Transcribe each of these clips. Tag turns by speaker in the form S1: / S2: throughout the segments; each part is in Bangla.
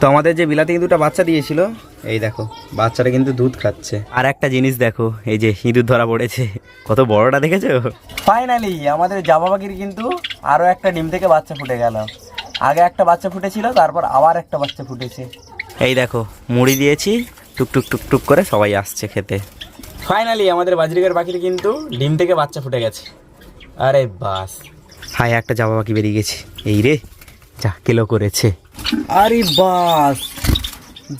S1: তো আমাদের যে বিলাতি দুটো বাচ্চা দিয়েছিল এই দেখো বাচ্চাটা কিন্তু দুধ খাচ্ছে। আর একটা জিনিস দেখো এই যে ইঁদুর ধরা পড়েছে কত বড়টা দেখেছ? ফাইনালি আমাদের জামা পাখির কিন্তু আরও একটা ডিম থেকে বাচ্চা ফুটে গেল। আগে একটা বাচ্চা ফুটেছিল তারপর আবার একটা বাচ্চা ফুটেছে। এই দেখো মুড়ি দিয়েছি টুকটুক টুকটুক করে সবাই আসছে খেতে। ফাইনালি আমাদের বাজরিকার পাখির কিন্তু ডিম থেকে বাচ্চা ফুটে গেছে। আরে বাস। হায় একটা জামা পাখি বেরিয়ে গেছে। এই রে যা কেলো করেছে। আরে বাস।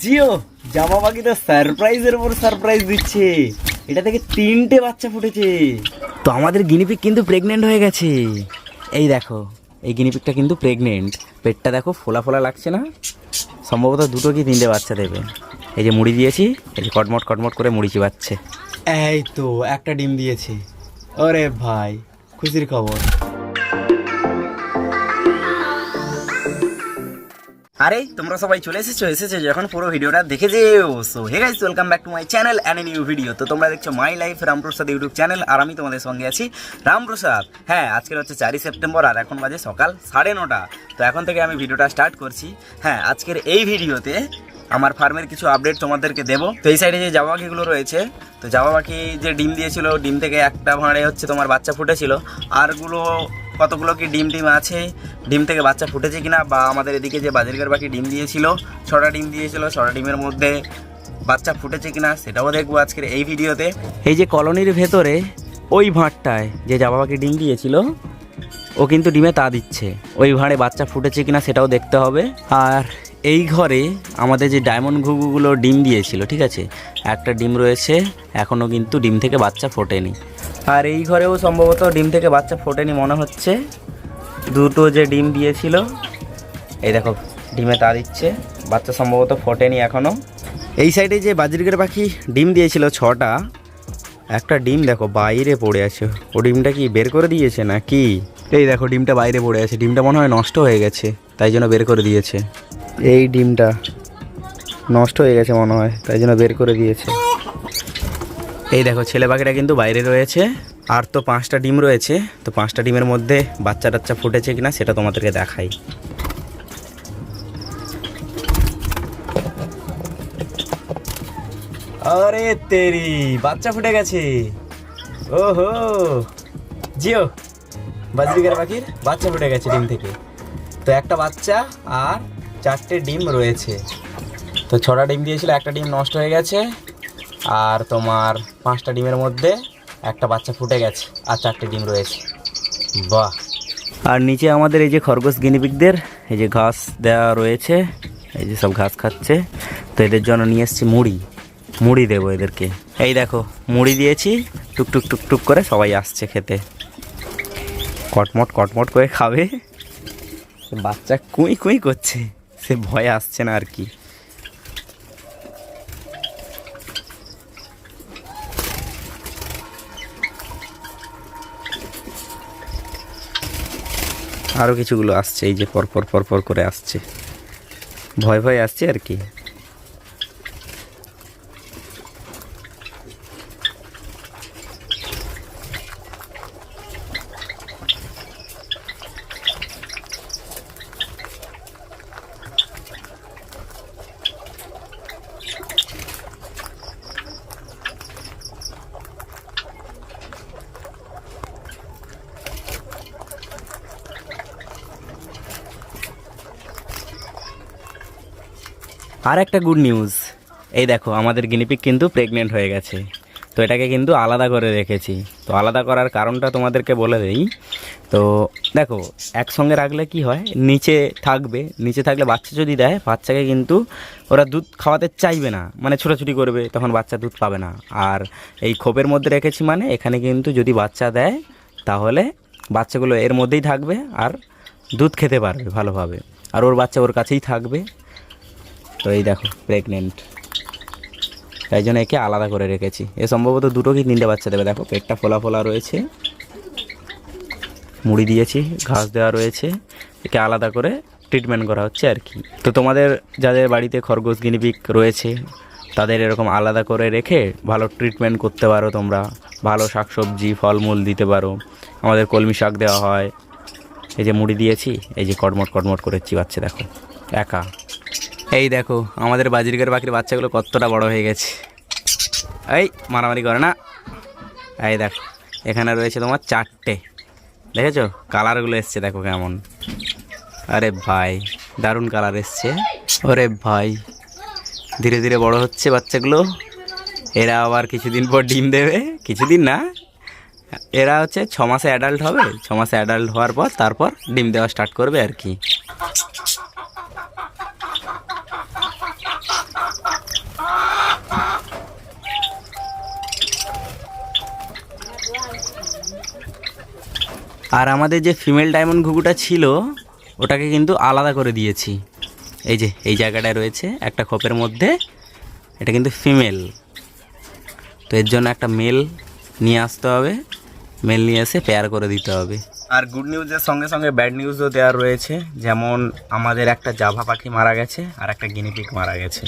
S1: জিও, জামা পাখি তো সারপ্রাইজের উপর সারপ্রাইজ দিচ্ছে। এটা থেকে তিনটে বাচ্চা ফুটেছে। তো আমাদের গিনিপিক কিন্তু প্রেগনেন্ট হয়ে গেছে। এই দেখো, এই গিনিপিকটা কিন্তু প্রেগনেন্ট পেটটা দেখো ফোলা ফোলা লাগছে না? সম্ভবত দুটো কি তিনটে বাচ্চা দেবে। এই যে মুড়ি দিয়েছি, এই যে কটমট কটমট করে মুড়ি চিবাচ্ছে। এই তো, একটা ডিম দিয়েছে। ওরে ভাই, খুশির খবর। আরে, তোমরা সবাই চলে এসেছ এসেছ যখন পুরো ভিডিওটা দেখে যেও। So hey guys welcome back to my channel and a new video তো তোমরা দেখছ my life Ramprasad YouTube channel আর আমি তোমাদের সঙ্গে আছি রামপ্রসাদ হ্যাঁ আজকের হচ্ছে চারই সেপ্টেম্বর আর এখন বাজে সকাল সাড়ে নটা। তো এখন থেকে আমি ভিডিওটা স্টার্ট করছি। হ্যাঁ আজকের এই ভিডিওতে আমার ফার্মের কিছু আপডেট তোমাদেরকে দেবো। তো এই সাইডে যে জামা পাখিগুলো রয়েছে, তো জামা পাখি যে ডিম দিয়েছিল, ডিম থেকে একটা ভাঁড়ে হচ্ছে তোমার বাচ্চা ফুটেছিল। আরগুলো কতগুলো কি ডিম টিম আছে? ডিম থেকে বাচ্চা ফুটেছে কিনা? বা আমাদের এদিকে যে বাজারকার পাখি ডিম দিয়েছিল, ছটা ডিম দিয়েছিল, ছটা ডিমের মধ্যে বাচ্চা ফুটেছে কিনা সেটাও দেখব আজকের এই ভিডিওতে। এই যে কলোনির ভেতরে, ওই ভাঁড়টায় যে জামা পাখি ডিম দিয়েছিল, ও কিন্তু ডিমে তা দিচ্ছে। ওই ভাঁড়ে বাচ্চা ফুটেছে কিনা সেটাও দেখতে হবে। আর এই ঘরে আমাদের যে ডায়মন্ড ঘুঘুগুলো ডিম দিয়েছিল, ঠিক আছে? একটা ডিম রয়েছে এখনও কিন্তু ডিম থেকে বাচ্চা ফোটেনি। আর এই ঘরেও সম্ভবত ডিম থেকে বাচ্চা ফোটেনি মনে হচ্ছে। দুটো যে ডিম দিয়েছিল এই দেখো ডিমে তা দিচ্ছে। বাচ্চা সম্ভবত ফোটেনি এখনও এই সাইডে যে বাজরিকের পাখি ডিম দিয়েছিল ছটা একটা ডিম দেখো বাইরে পড়ে আছে। ও ডিমটা কি বের করে দিয়েছে না কি এই দেখো ডিমটা বাইরে পড়ে আছে। ডিমটা মনে হয় নষ্ট হয়ে গেছে তাই জন্য বের করে দিয়েছে। এই ডিমটা নষ্ট হয়ে গেছে মনে হয় তাই জন্য বের করে দিয়েছে। এই দেখো ছেলে পাখিটা কিন্তু বাইরে রয়েছে। আর তো পাঁচটা ডিম রয়েছে, তো পাঁচটা ডিমের মধ্যে বাচ্চা টাচ্চা ফুটেছে কিনা সেটা তোমাদেরকে দেখাই। আরে তেরি, বাচ্চা ফুটে গেছে। ওহো, জিও বাজরিকার পাখির বাচ্চা ফুটে গেছে ডিম থেকে। তো একটা বাচ্চা আর চারটে ডিম রয়েছে। তো ছটা ডিম দিয়েছিল, একটা ডিম নষ্ট হয়ে গেছে। আর তোমার পাঁচটা ডিমের মধ্যে একটা বাচ্চা ফুটে গেছে আর চারটে ডিম রয়েছে। বাহ। আর নিচে আমাদের এই যে খরগোশ গিনিপিকদের এই যে ঘাস দেওয়া রয়েছে, এই যে সব ঘাস খাচ্ছে, তো এদের জন্য নিয়ে এসেছি মুড়ি। মুড়ি দেবো এদেরকে। এই দেখো, মুড়ি দিয়েছি টুকটুক টুকটুক করে সবাই আসছে খেতে। কটমট কটমট করে খাবে। বাচ্চা কুঁই কুঁই করছে, সে ভয় আসছে না আর কি। আরও কিছুগুলো আসছে এই যে পরপর পরপর করে আসছে। ভয় ভয় আসছে আর কি? আর একটা গুড নিউজ এই দেখো, আমাদের গিনিপিক কিন্তু প্রেগনেন্ট হয়ে গেছে। তো এটাকে কিন্তু আলাদা করে রেখেছি। তো আলাদা করার কারণটা তোমাদেরকে বলে দিই। তো দেখো, একসঙ্গে রাখলে কি হয়? নিচে থাকবে। নিচে থাকলে বাচ্চা যদি দেয়, বাচ্চাকে কিন্তু ওরা দুধ খাওয়াতে চাইবে না। মানে ছোটাছুটি করবে, তখন বাচ্চা দুধ পাবে না। আর এই খোপের মধ্যে রেখেছি মানে এখানে কিন্তু যদি বাচ্চা দেয়, তাহলে বাচ্চাগুলো এর মধ্যেই থাকবে আর দুধ খেতে পারবে ভালোভাবে। আর ওর বাচ্চা ওর কাছেই থাকবে। তো এই দেখো প্রেগনেন্ট তাই জন্য একে আলাদা করে রেখেছি। এ সম্ভবত দুটো কি তিনটে বাচ্চা দেবে? দেখো, পেটটা ফোলা ফোলা রয়েছে। মুড়ি দিয়েছি, ঘাস দেওয়া রয়েছে। একে আলাদা করে ট্রিটমেন্ট করা হচ্ছে আর কি। তো তোমাদের যাদের বাড়িতে খরগোশ গিনিপিক রয়েছে, তাদের এরকম আলাদা করে রেখে ভালো ট্রিটমেন্ট করতে পারো তোমরা। ভালো শাকসবজি, ফলমূল দিতে পারো। আমাদের কলমি শাক দেওয়া হয়। এই যে মুড়ি দিয়েছি, এই যে কটমট কটমট করে চিবাচ্ছে দেখো। একা। এই দেখো, আমাদের বাজিরগের পাখির বাচ্চাগুলো কতটা বড় হয়ে গেছে। এই, মারামারি করে না। এই দেখো, এখানে রয়েছে তোমার চারটে। দেখেছ? কালারগুলো এসছে, দেখো কেমন। আরে ভাই, দারুণ কালার এসছে। ওরে ভাই, ধীরে ধীরে বড় হচ্ছে বাচ্চাগুলো। এরা আবার কিছুদিন পর ডিম দেবে। কিছুদিন না, এরা হচ্ছে ছ মাসে অ্যাডাল্ট হবে। ছ মাসে অ্যাডাল্ট হওয়ার পর, তারপর ডিম দেওয়া স্টার্ট করবে আর কি। আর আমাদের যে ফিমেল ডায়মন্ড ঘুঘুটা ছিল, ওটাকে কিন্তু আলাদা করে দিয়েছি। এই যে, এই জায়গাটায় রয়েছে একটা খোপের মধ্যে, এটা কিন্তু ফিমেল তো এর জন্য একটা মেল নিয়ে আসতে হবে। মেল নিয়ে এসে পেয়ার করে দিতে হবে। আর গুড নিউজের সঙ্গে সঙ্গে ব্যাড নিউজও দেওয়া রয়েছে। যেমন আমাদের একটা জাভা পাখি মারা গেছে আর একটা গিনিপিক মারা গেছে।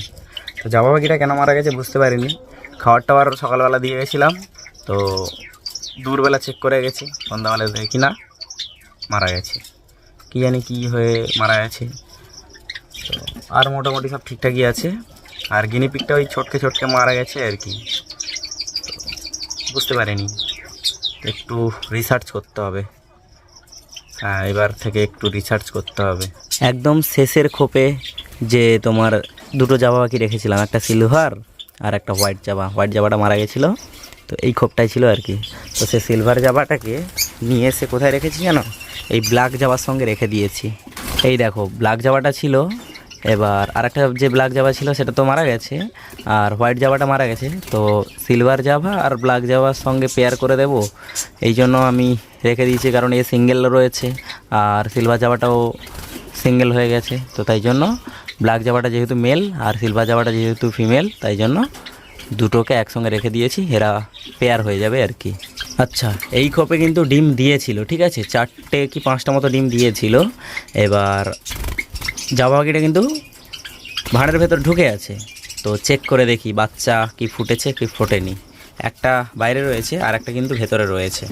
S1: তো জাভা পাখিটা কেন মারা গেছে বুঝতে পারিনি। খাবার টাবার সকালবেলা দিয়ে গেছিলাম। তো দুপুরবেলা চেক করে গেছি, সন্ধ্যাবেলা দেখি না মারা গেছে। কী জানি কী হয়ে মারা গেছে। আর মোটামুটি সব ঠিকঠাকই আছে। আর গিনিপিকটা ওই ছোটকে ছোটকে মারা গেছে আর কি। বুঝতে পারিনি। একটু রিসার্চ করতে হবে। হ্যাঁ এবার থেকে একটু রিসার্চ করতে হবে। একদম শেষের খোপে যে তোমার দুটো জামা বাকি রেখেছিলাম, একটা সিলভার আর একটা হোয়াইট জামা হোয়াইট জামাটা মারা গেছিল। তো এই খোপটাই ছিল আর কি। তো সে সিলভার জামাটাকে নিয়ে এসে কোথায় রেখেছি জানো? এই ব্ল্যাক জামার সঙ্গে রেখে দিয়েছি। এই দেখো ব্ল্যাক জামাটা ছিল, এবার আরেকটা যে ব্ল্যাক জাভা ছিল সেটা তো মারা গেছে, আর হোয়াইট জাভাটা মারা গেছে। তো সিলভার জাভা আর ব্ল্যাক জাভার সঙ্গে পেয়ার করে দেব, এই জন্য আমি রেখে দিয়েছি কারণ এ সিঙ্গেল রয়েছে, আর সিলভার জাভাটাও সিঙ্গেল হয়ে গেছে। তো তাই জন্য ব্ল্যাক জাভাটা যেহেতু মেল আর সিলভার জাভাটা যেহেতু ফিমেল তাই জন্য দুটোকে একসঙ্গে রেখে দিয়েছি, এরা পেয়ার হয়ে যাবে আর কি। আচ্ছা এই খোপে কিন্তু ডিম দিয়েছিল, ঠিক আছে? চারটে কি পাঁচটা মতো ডিম দিয়েছিল। এবার জামা পাখিটা কিন্তু ভাঁড়ের ভেতর ঢুকে আছে। তো চেক করে দেখি, বাচ্চা কি ফুটেছে, কি ফোটেনি। একটা বাইরে রয়েছে, আর একটা কিন্তু ভেতরে রয়েছে।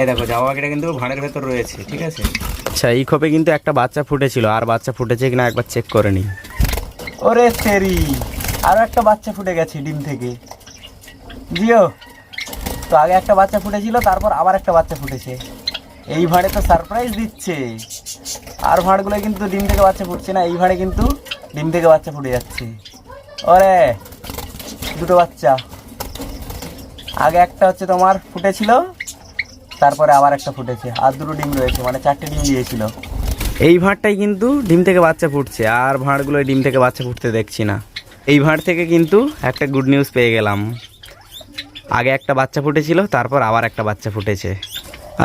S1: এই দেখো জামা পাখিটা কিন্তু ভাঁড়ের ভেতর রয়েছে, ঠিক আছে? আচ্ছা এই খোপে কিন্তু একটা বাচ্চা ফুটেছিল, আর বাচ্চা ফুটেছে কিনা একবার চেক করে নিই। ওরে সেরি আরও একটা বাচ্চা ফুটে গেছে ডিম থেকে। জিও, তো আগে একটা বাচ্চা ফুটেছিল, তারপর আবার একটা বাচ্চা ফুটেছে। এই ভাঁড়ে তো সারপ্রাইজ দিচ্ছে। আর ভাঁড়গুলো কিন্তু ডিম থেকে বাচ্চা ফুটছে না, এই ভাঁড়ে কিন্তু ডিম থেকে বাচ্চা ফুটে যাচ্ছে। ওরে, দুটো বাচ্চা। আগে একটা হচ্ছে তোমার ফুটেছিল, তারপরে আবার একটা ফুটেছে। আর দুটো ডিম রয়েছে মানে চারটে ডিম দিয়েছিল। এই ভাঁড়টাই কিন্তু ডিম থেকে বাচ্চা ফুটছে, আর ভাঁড়গুলো ডিম থেকে বাচ্চা ফুটতে দেখছি না। এই ভাঁড় থেকে কিন্তু একটা গুড নিউজ পেয়ে গেলাম। আগে একটা বাচ্চা ফুটেছিল, তারপর আবার একটা বাচ্চা ফুটেছে।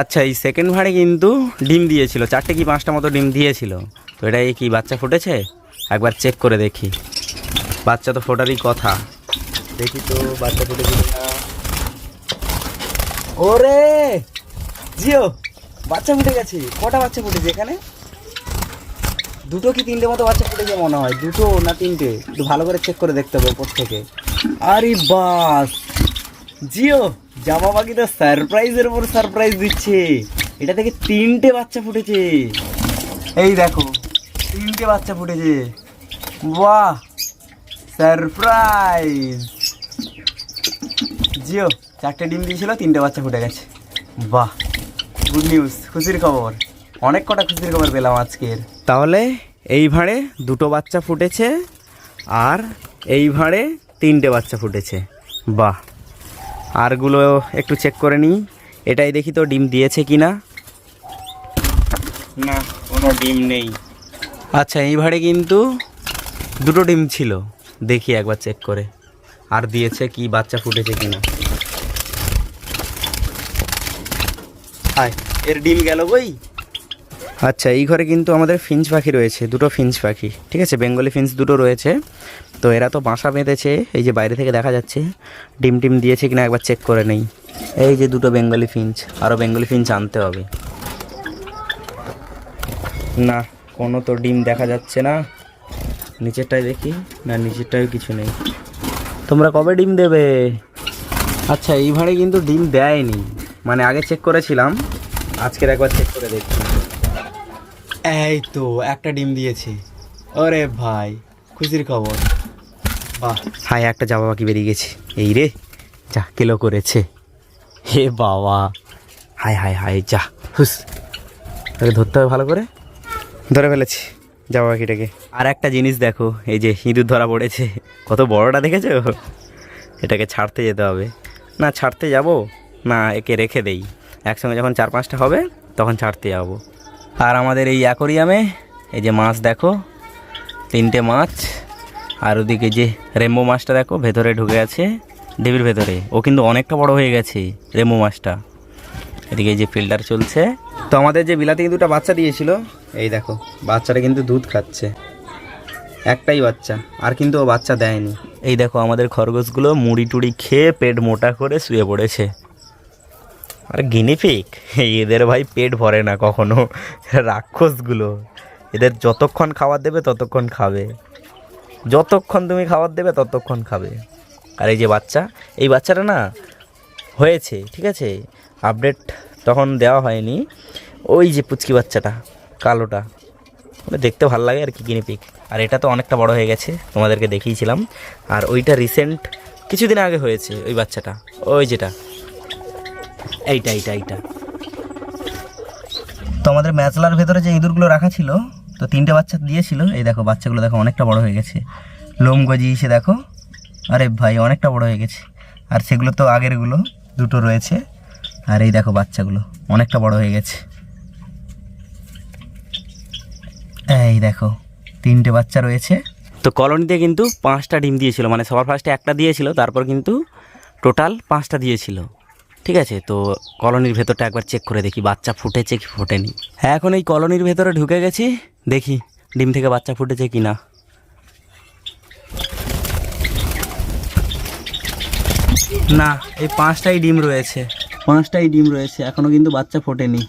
S1: আচ্ছা এই সেকেন্ড ভাঁড়ে কিন্তু ডিম দিয়েছিল, চারটে কি পাঁচটা মতো ডিম দিয়েছিল? তো এটাই কি বাচ্চা ফুটেছে? একবার চেক করে দেখি। বাচ্চা তো ফোটারই কথা। দেখি তো বাচ্চা ফুটেছে ওরে! জিও, বাচ্চা ফুটে গেছে। কটা বাচ্চা ফুটেছে এখানে? দুটো কি তিনটে মতো বাচ্চা ফুটেছে মনে হয়? দুটো না তিনটে? একটু ভালো করে চেক করে দেখতে হবে ওপর থেকে। আরে বাস! জিও, জামা পাখি তো সারপ্রাইজের উপর সারপ্রাইজ দিচ্ছে। এটা থেকে তিনটে বাচ্চা ফুটেছে। এই দেখো, তিনটে বাচ্চা ফুটেছে। বাহ! সারপ্রাইজ জিও, চারটে ডিম দিয়েছিল, তিনটে বাচ্চা ফুটে গেছে। বাহ! গুড নিউজ খুশির খবর। অনেক কটা খুশির খবর পেলাম আজকের। তাহলে এই ভাঁড়ে দুটো বাচ্চা ফুটেছে আর এই ভাঁড়ে তিনটে বাচ্চা ফুটেছে। বাহ। আরগুলো একটু চেক করে নিই। এটাই দেখি তো ডিম দিয়েছে কি না না কোনো ডিম নেই। আচ্ছা এই ভাড়ে কিন্তু দুটো ডিম ছিল। দেখি একবার চেক করে। আর দিয়েছে কি বাচ্চা ফুটেছে কিনা। আয় এর ডিম গেল বই আচ্ছা এই ঘরে কিন্তু আমাদের ফিঞ্চ পাখি রয়েছে, দুটো ফিঞ্চ পাখি, ঠিক আছে? বেঙ্গলি ফিঞ্চ দুটো রয়েছে। তো এরা তো বাসা বেঁধেছে, এই যে বাইরে থেকে দেখা যাচ্ছে, ডিম টিম দিয়েছে কিনা একবার চেক করে নেই। এই যে দুটো বেঙ্গলি ফিঞ্চ আরও বেঙ্গলি ফিঞ্চ আনতে হবে। না, কোনো তো ডিম দেখা যাচ্ছে না। নিচেরটায় দেখি, না নিচেরটায় কিছু নেই। তোমরা কবে ডিম দেবে? আচ্ছা এই কিন্তু ডিম দেয়নি। মানে আগে চেক করেছিলাম, আজকের একবার চেক করে দেখছি। এই তো একটা ডিম দিয়েছে। ওরে ভাই খুশির খবর। বাহ। হায় একটা জামা বাকি বেরিয়ে গেছে। এই রে যা কিলো করেছে। হে বাবা। হায় হায় হায় যা হুস। তাকে ধরতে হবে ভালো করে? ধরে ফেলেছি জামা পাখিটাকে আর একটা জিনিস দেখো এই যে ইঁদুর ধরা পড়েছে। কত বড়টা দেখেছ? এটাকে ছাড়তে যেতে হবে। না ছাড়তে যাব না একে রেখে দেই। একসঙ্গে যখন চার পাঁচটা হবে তখন ছাড়তে যাব। আর আমাদের এই অ্যাকোরিয়ামে এই যে মাছ দেখো, তিনটে মাছ, আর ওদিকে যে রেম্বো মাছটা দেখো, ভেতরে ঢুকে আছে ডেবির ভেতরে। ও কিন্তু অনেকটা বড় হয়ে গেছে রেম্বো মাছটা। এদিকে যে ফিল্টার চলছে। তো আমাদের যে বিলাতি দুটো বাচ্চা দিয়েছিল, এই দেখো, বাচ্চাটা কিন্তু দুধ খাচ্ছে। একটাই বাচ্চা, আর কিন্তু ও বাচ্চা দেয়নি। এই দেখো আমাদের খরগোশগুলো মুড়ি টুড়ি খেয়ে পেট মোটা করে শুয়ে পড়েছে। আর গিনিপিক এদের ভাই পেট ভরে না কখনো। রাক্ষসগুলো। এদের যতক্ষণ খাবার দেবে, ততক্ষণ খাবে। যতক্ষণ তুমি খাবার দেবে, ততক্ষণ খাবে। আর এই যে বাচ্চা, এই বাচ্চাটা না হয়েছে, ঠিক আছে? আপডেট তখন দেওয়া হয়নি। ওই যে পুচকি বাচ্চাটা, কালোটা। দেখতে ভালো লাগে আর কি গিনিপিক আর এটা তো অনেকটা বড় হয়ে গেছে, তোমাদেরকে দেখিয়েছিলাম। আর ওইটা রিসেন্ট কিছুদিন আগে হয়েছে ওই বাচ্চাটা। ওই যেটা। এইটা এইটা এইটা। তো আমাদের ম্যাচলার ভেতরে যে ইঁদুরগুলো রাখা ছিল তো তিনটে বাচ্চা দিয়েছিল। এই দেখো বাচ্চাগুলো দেখো অনেকটা বড় হয়ে গেছে। লোম গজিয়েছে দেখো আরে ভাই অনেকটা বড় হয়ে গেছে। আর সেগুলো তো আগেরগুলো দুটো রয়েছে। আর এই দেখো বাচ্চাগুলো অনেকটা বড় হয়ে গেছে। এই দেখো তিনটে বাচ্চা রয়েছে। তো কলোনিতে কিন্তু পাঁচটা ডিম দিয়েছিল মানে সবার ফার্স্টে একটা দিয়েছিল তারপর কিন্তু টোটাল পাঁচটা দিয়েছিল। ঠিক আছে? তো কলোনির ভেতরটা একবার চেক করে দেখি বাচ্চা ফুটেছে কি ফোটেনি। হ্যাঁ এখন এই কলোনির ভেতরে ঢুকে গেছি দেখি ডিম থেকে বাচ্চা ফুটেছে কি না। না এই পাঁচটাই ডিম রয়েছে। পাঁচটাই ডিম রয়েছে এখনও কিন্তু বাচ্চা ফোটেনি।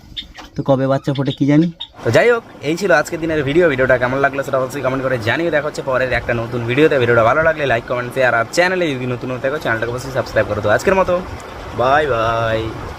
S1: তো কবে বাচ্চা ফোটে কি জানি? তো যাই হোক এই ছিল আজকের দিনের ভিডিও ভিডিওটা কেমন লাগল সেটা অবশ্যই কমেন্ট করে জানিয়ে দেখা হচ্ছে পরের একটা নতুন ভিডিওতে ভিডিওটা ভালো লাগলে লাইক কমেন্ট শেয়ার আর চ্যানেলে যদি নতুন হতে চ্যানেলটাকে অবশ্যই সাবস্ক্রাইব করো তো আজকের মতো। Bye bye.